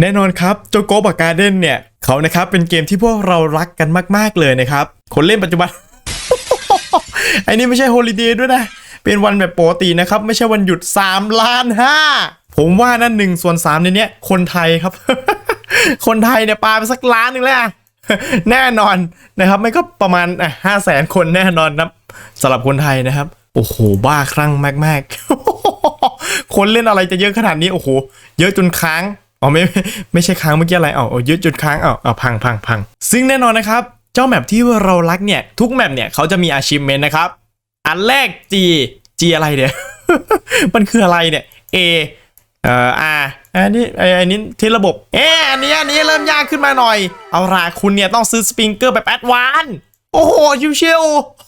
แน่นอนครับโจโกบการ์เด้นเนี่ยเขานะครับเป็นเกมที่พวกเรารักกันมาก ๆเลยนะครับ คนเล่นปัจจุบันไอ้นี่ไม่ใช่โฮลิเดย์ด้วยนะ เป็นวันแบบปกตินะครับ ไม่ใช่วันหยุด3ล้านห้าผมว่านั่นหนึ่งส่วนสามในเนี้ยคนไทยครับ คนไทยเนี่ยปาไปสักล้านหนึ่งแล้วแน่นอนนะครับ ไม่ก็ประมาณอะห้าแสนคนแน่นอนนะสำหรับคนไทยนะครับ โอ้โห บ้าคลั่งมาก ๆ คนเล่นอะไรจะเยอะขนาดนี้ โอ้โห เยอะจนค้าง อ๋อไม่ไม่ใช่ค้างเมื่อกี้อะไรอ๋อยอะจนค้างอ๋อเอพังพังพังซึ่งแน่นอนนะครับ เจ้าแมปที่เรารักเนี่ย ทุกแมปเนี่ยเขาจะมี achievement นะครับ อันแรก G G อะไรเนี่ยมันคืออะไรเนี่ย A เอ่อ R อันนี้ไอ้อันนี้ที่ระบบ เอ๊อันนี้อันนี้เริ่มยากขึ้นมาหน่อย เอาล่ะคุณเนี่ยต้องซื้อสปริงเกอร์แบบแอดวานโอ้โหชิว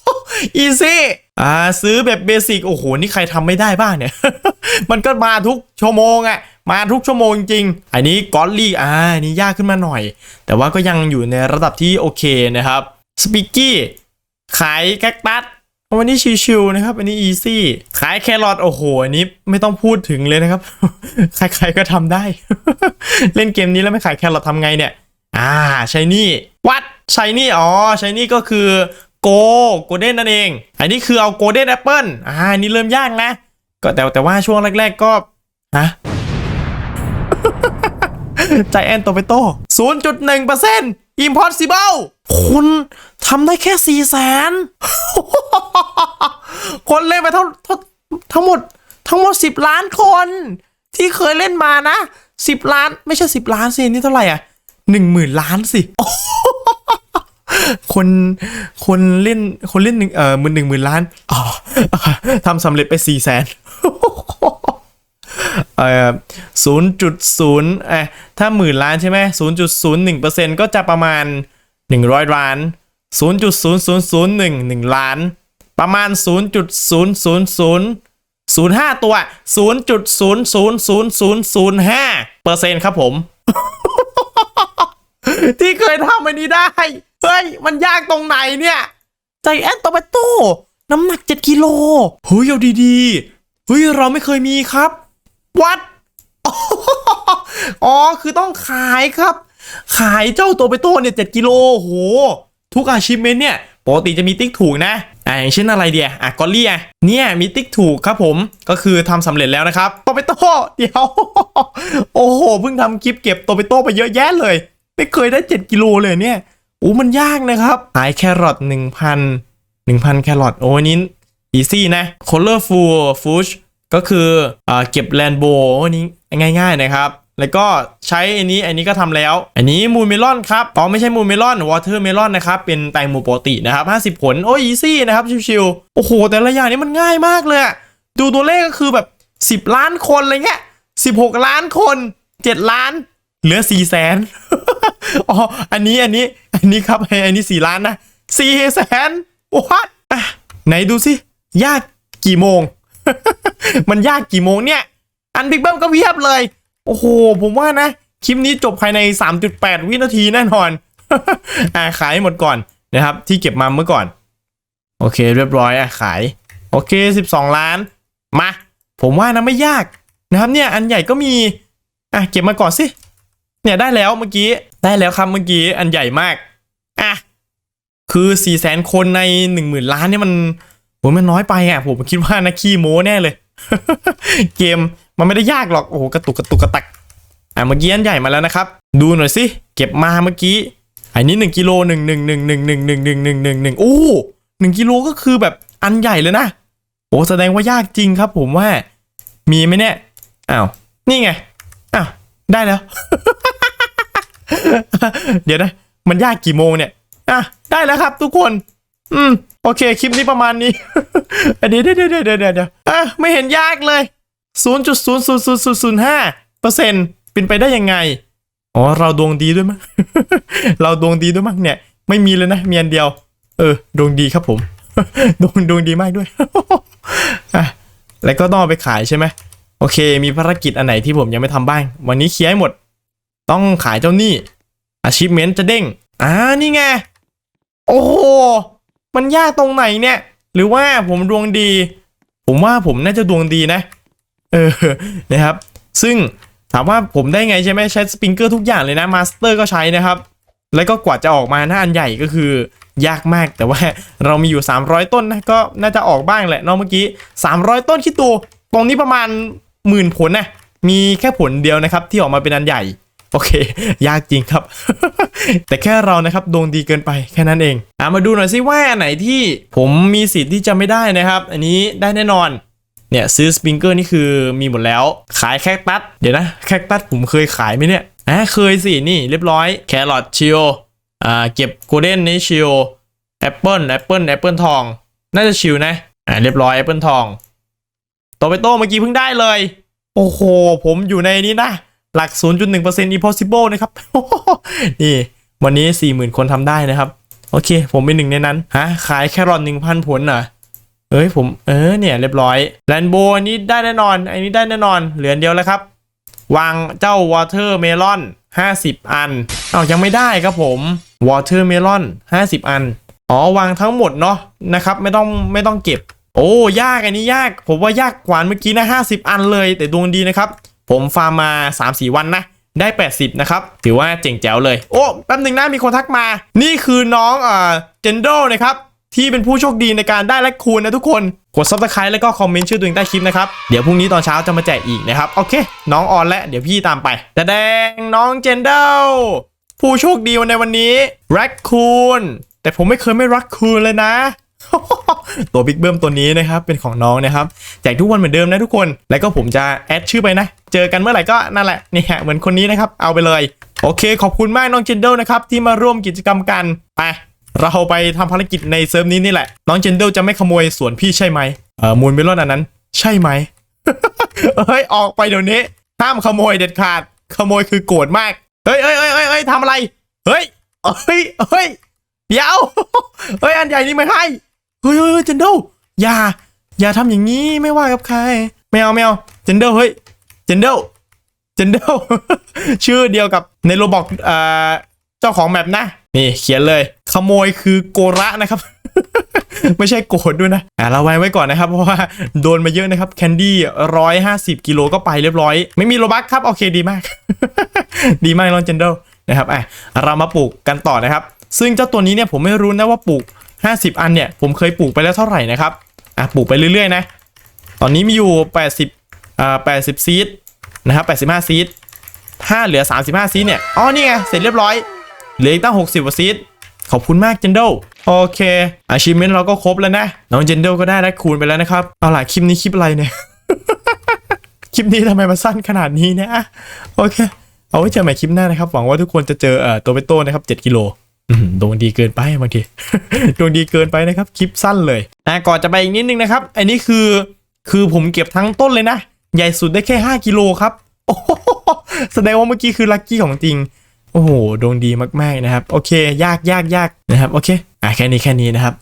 ๆอีซี่อ่าซื้อแบบเบสิกโอ้โห นี่ใครทำไม่ได้บ้างเนี่ย มันก็มาทุกชั่วโมงอะ มาทุกชั่วโมงจริง อันนี้กอลลี่อ่าอันนี้ยากขึ้นมาหน่อย แต่ว่าก็ยังอยู่ในระดับที่โอเคนะครับสปิกกี้ขายแคคตัสวันนี้ชิวๆนะครับ อันนี้อีซี่ขายแครอทโอ้โหอันนี้ไม่ต้องพูดถึงเลยนะครับ ใครๆก็ทำได้ เล่นเกมนี้แล้วไม่ขายแครอททำไงเนี่ย อ่าใช่นี่วัดใช่นี่อ๋อใช่นี่ก็คือโกโกลเด้นนั่นเอง อันนี้คือเอาโกลเด้นแอปเปิลอ่านนี่เริ่มยากนะ ก็แต่แต่ว่าช่วงแรก ๆก็ฮะ ใจแอนโตเปโต้ศูนย์จุดหนึ่งเปอร์เซ็นต์ impossible คุณทำได้แค่สี่แสนคนเล่นไปท่าเท่าทั้งหมด ทั้งหมดสิบล้านคน ที่เคยเล่นมานะสิบล้านไม่ใช่สิบล้านสินี่เท่าไหร่อะหนึ่งหมื่นล้านสิคนคนเล่นคนเล่นหนึ่งเอ่อหมื่นหนึ่งหมื่นล้านอ๋อทำสำเร็จไปสี่แสน เอ่อศูนย์จุดศูนย์เอ่อถ้าหมื่นล้านใช่ไหมศูนย์จุดศูนย์หนึ่งเปอร์เซ็นต์ก็จะประมาณหนึ่งร้อยล้านศูนย์จุดศูนย์ศูนย์ศูนย์หนึ่งหนึ่งล้าน ประมาณศูนย์จุดศูนย์ศูนย์ศูนย์ศูนย์ห้าตัวศูนย์จุดศูนย์ศูนย์ศูนย์ศูนย์ศูนย์ห้าเปอร์เซ็นต์ครับผม ที่เคยทำอันนี้ได้ เฮ้ย มันยากตรงไหนเนี่ย ใจแอนโตเปโต้น้ำหนัก 7กิโลเฮ้ยเอาดีๆเฮ้ยเราไม่เคยมีครับ วัดอ๋อ คือต้องขายครับ ขายเจ้าโตเปโต้เนี่ย7กิโลโห ทุกอาชีพเมนเนี่ย ปกติจะมีติ๊กถูกนะอ่าอย่างเช่นอะไรเดียอะกอลลี่อะเนี่ยมีติ๊กถูกครับผมก็คือทำสำเร็จแล้วนะครับโตเปโต้เดี๋ยว โอ้โหเพิ่งทำคลิปเก็บโตเปโต้ไปเยอะแยะเลย ไม่เคยได้ 7 กิโลเลยเนี่ยโอ้มันยากนะครับขายแครอท1,000 1,000 แครอทโอ้อันนี้อีซี่นะ colorful fush ก็คืออเก็บแลนโบนี้ง่ายๆนะครับ แล้วก็ใช้อันนี้อันนี้ก็ทำแล้ว อันนี้มูนเมลอนครับอ๋อไม่ใช่มูนเมลอนวอเตอร์เมลอนนะครับ เป็นแตงโมปกตินะครับ 50 ผล โอ้ยอีซี่นะครับ ชิวๆ โอ้โห แต่ละอย่างนี้มันง่ายมากเลย ดูตัวเลขก็คือแบบ 10 ล้านคนอะไรเงี้ย16 ล้านคน 7 ล้านเหลือ4แสนอ๋ออันนี้อันนี้อันนี้ครับอันนี้ 4 ล้านนะ4แสนวัดอะไหนดูสิยากกี่โมง มันยากกี่โมงเนี่ย อันบิ๊กเบิ้มก็เพียบเลย โอ้โห ผมว่านะ คลิปนี้จบภายใน 3.8 วินาทีแน่นอน อ่าขายให้หมดก่อนนะครับ ที่เก็บมาเมื่อก่อน โอเค เรียบร้อยอะขาย โอเค 12 ล้าน มา ผมว่านะไม่ยากนะครับเนี่ย อันใหญ่ก็มี อะเก็บมาก่อนสิ เนี่ยได้แล้วเมื่อกี้ ได้แล้วครับเมื่อกี้อันใหญ่มาก อะ คือ4ี่แสนคนใน 1 0,000 ล้านเนี่ยมันผมมันน้อยไปอะผมคิดว่านะขี้โม้แน่เลย เกมมันไม่ได้ยากหรอกโอ้โหกระตุกกระตุกกระตักอะเมื่อกี้อันใหญ่มาแล้วนะครับ ดูหน่อยสิเก็บมาเมื่อกี้อันนี้หนึ่งกิโลหนึ่งหนึ่งหนึ่งหนึ่งหนึ่งหนึ่งหนึ่งหนึ่งหนึ่งหนึ่งโอ้หนึ่งกิโลก็คือแบบอันใหญ่เลยนะโอ้แสดงว่ายากจริงครับ ผมว่า มีไหมเนี่ยอ้าวนี่ไงอ้าวได้แล้ว เดี๋ยวนะมันยากกี่โมงเนี่ยอะได้แล้วครับทุกคน อืม โอเค คลิปนี้ประมาณนี้เดี๋ยวเดี๋ยวเดี๋ยวเดี๋ยวเดี๋ยวเดี๋ยวอะไม่เห็นยากเลย 0.00005เปอร์เซ็นต์เป็นไปได้ยังไง อ๋อ เราดวงดีด้วยมั้ง เราดวงดีด้วยมั้งเนี่ย ไม่มีเลยนะ มีอันเดียว เออ ดวงดีครับผม ดวงดวงดีมากด้วย อะ แล้วก็ต้องเอาไปขายใช่ไหม โอเค มีภารกิจอันไหนที่ผมยังไม่ทำบ้าง วันนี้เคลียร์ให้หมด ต้องขายเจ้าหนี้อาชีพเมนจะเด้ง อ่า นี่ไง โอ้ มันยากตรงไหนเนี่ย หรือว่าผมดวงดี ผมว่าผมน่าจะดวงดีนะ เออ นะครับ ซึ่งถามว่าผมได้ไงใช่ไหมใช้สปริงเกอร์ทุกอย่างเลยนะมาสเตอร์ก็ใช้นะครับ แล้วก็กว่าจะออกมาหน้าอันใหญ่ก็คือยากมากแต่ว่าเรามีอยู่ 300 ต้นนะก็น่าจะออกบ้างแหละเนาะเมื่อกี้ 300 ต้นคิดดูตรงนี้ประมาณหมื่นผลนะมีแค่ผลเดียวนะครับที่ออกมาเป็นอันใหญ่ โอเค ยากจริงครับ แต่แค่เรานะครับดวงดีเกินไปแค่นั้นเองอะมาดูหน่อยสิว่าอันไหนที่ผมมีสิทธิ์ที่จะไม่ได้นะครับ อันนี้ได้แน่นอนเนี่ยซื้อสปริงเกอร์นี่คือมีหมดแล้ว ขายแคคตัสเดี๋ยวนะแคคตัสผมเคยขายไหมเนี่ยอะเคยสินี่เรียบร้อยแครอทชิลอ่าเก็บโกลเด้นนี่ชิลแอปเปิลแอปเปิลแอปเปิลทอง น่าจะชิลนะอ่าเรียบร้อยแอปเปิลทองโตไปโตเมื่อกี้เพิ่งได้เลย โอ้โห ผมอยู่ในนี้นะ หลัก 0.1% impossible นะครับ นี่ วันนี้ 40,000 คนทำได้นะครับ โอเค ผมเป็นหนึ่งในนั้น ฮะ ขายแค่รอท1,000 ผลเหรอเอ้ย ผม เออ เนี่ย เรียบร้อยแลนโบอันนี้ได้แน่นอน อันนี้ได้แน่นอน เหลือเดียวแล้วครับ วางเจ้าวอเ e อร์เมลอน 50 อันเอายังไม่ได้ครับผมวอเ e อร์เมลอน 50 อัน อ๋อ วางทั้งหมดเนาะ นะครับ ไม่ต้อง ไม่ต้องเก็บ โอ้ ยาก อันนี้ยาก ผมว่ายากกว่าเมื่อกี้นะ 50 อันเลย แต่ดวงดีนะครับ ผมฟาร์มมา 3-4 วันนะได้ 80 นะครับ ถือว่าเจ๋งแจ๋วเลย โอ้แป๊บหนึ่งนะมีคนทักมา นี่คือน้องเอ่อเจนโดนะครับ ที่เป็นผู้โชคดีในการได้แลกคูณนะทุกคน กด subscribe แล้วก็คอมเมนต์ชื่อตัวเองใต้คลิปนะครับ เดี๋ยวพรุ่งนี้ตอนเช้าจะมาแจกอีกนะครับ โอเค น้องออนและ เดี๋ยวพี่ตามไป แต่แดงน้องเจนโดผู้โชคดีในวันนี้แรคคูนแต่ผมไม่เคยไม่รักคูนเลยนะ ตัวบิ๊กเบิ้มตัวนี้นะครับเป็นของน้องนะครับแจกทุกวันเหมือนเดิมนะทุกคน แล้วก็ผมจะแอดชื่อไปนะ เจอกันเมื่อไหร่ก็นั่นแหละนี่ฮะเหมือนคนนี้นะครับเอาไปเลย โอเค ขอบคุณมากน้องเจนเดลนะครับที่มาร่วมกิจกรรมกันไปเราไปทำภารกิจในเซิร์ฟนี้นี่แหละ น้องเจนเดลจะไม่ขโมยสวนพี่ใช่ไหมเออมูลเมลอนอันนั้น ใช่ไหมเฮ้ยออกไปเดี๋ยวนี้ห้ามขโมยเด็ดขาด ขโมยคือโกรธมากเฮ้ยเฮ้ยเฮ้ยเฮ้ยเฮ้ยทำอะไรเฮ้ยเฮ้ยเฮ้ยเดี๋ยวเฮ้ยอันใหญ่นี่ไม่ให้ เฮ้ยเฮ้ยเจนเดลอย่า อย่าทำอย่างนี้ไม่ว่ากับใครไม่เอาไม่เอาเจนเดลเฮ้ยเจนเดลเจนเดลชื่อเดียวกับในโรบอกเอ่อเจ้าของแมปนะ นี่เขียนเลย ขโมยคือโกระนะครับ ไม่ใช่โกรธด้วยนะอ่าเราไว้ไว้ก่อนนะครับ เพราะว่าโดนมาเยอะนะครับแคนดี้ร้อยห้าสิบกิโลก็ไปเรียบร้อย ไม่มีโลบักครับ โอเคดีมาก ดีมากน้องเจนเดลนะครับอะเรามาปลูกกันต่อนะครับ ซึ่งเจ้าตัวนี้เนี่ยผมไม่รู้นะว่าปลูก 50 อันเนี่ยผมเคยปลูกไปแล้วเท่าไหร่นะครับอะปลูกไปเรื่อยๆนะตอนนี้มีอยู่ 80อ่า80 ซีดนะครับ85 ซีดถ้าเหลือ 35 ซีดเนี่ยอ๋อนี่ไงเสร็จเรียบร้อยเหลืออีกตั้ง 60กว่าซีดขอบคุณมากเจนเดโอเคอาชีพเมนเราก็ครบแล้วนะ น้องเจนเดลก็ได้ได้คูณไปแล้วนะครับ เอาล่ะคลิปนี้คลิปอะไรเนี่ย คลิปนี้ทำไมมันสั้นขนาดนี้เนี่ยอะโอเค เอาไว้เจอใหม่คลิปหน้านะครับ หวังว่าทุกคนจะเจอเอ่อตัวเปโต้นะครับ 7 กิโล ดวงดีเกินไปบางทีดวงดีเกินไปนะครับคลิปสั้นเลยอะก่อนจะไปอีกนิดนึงนะครับ อันนี้คือคือผมเก็บทั้งต้นเลยนะ ใหญ่สุดได้แค่ 5กิโลครับโอ้โหแสดงว่าเมื่อกี้คือลัคกี้ของจริง โอ้โหดวงดีมากๆนะครับ โอเค ยากยากยากนะครับ โอเคอะแค่นี้แค่นี้นะครับ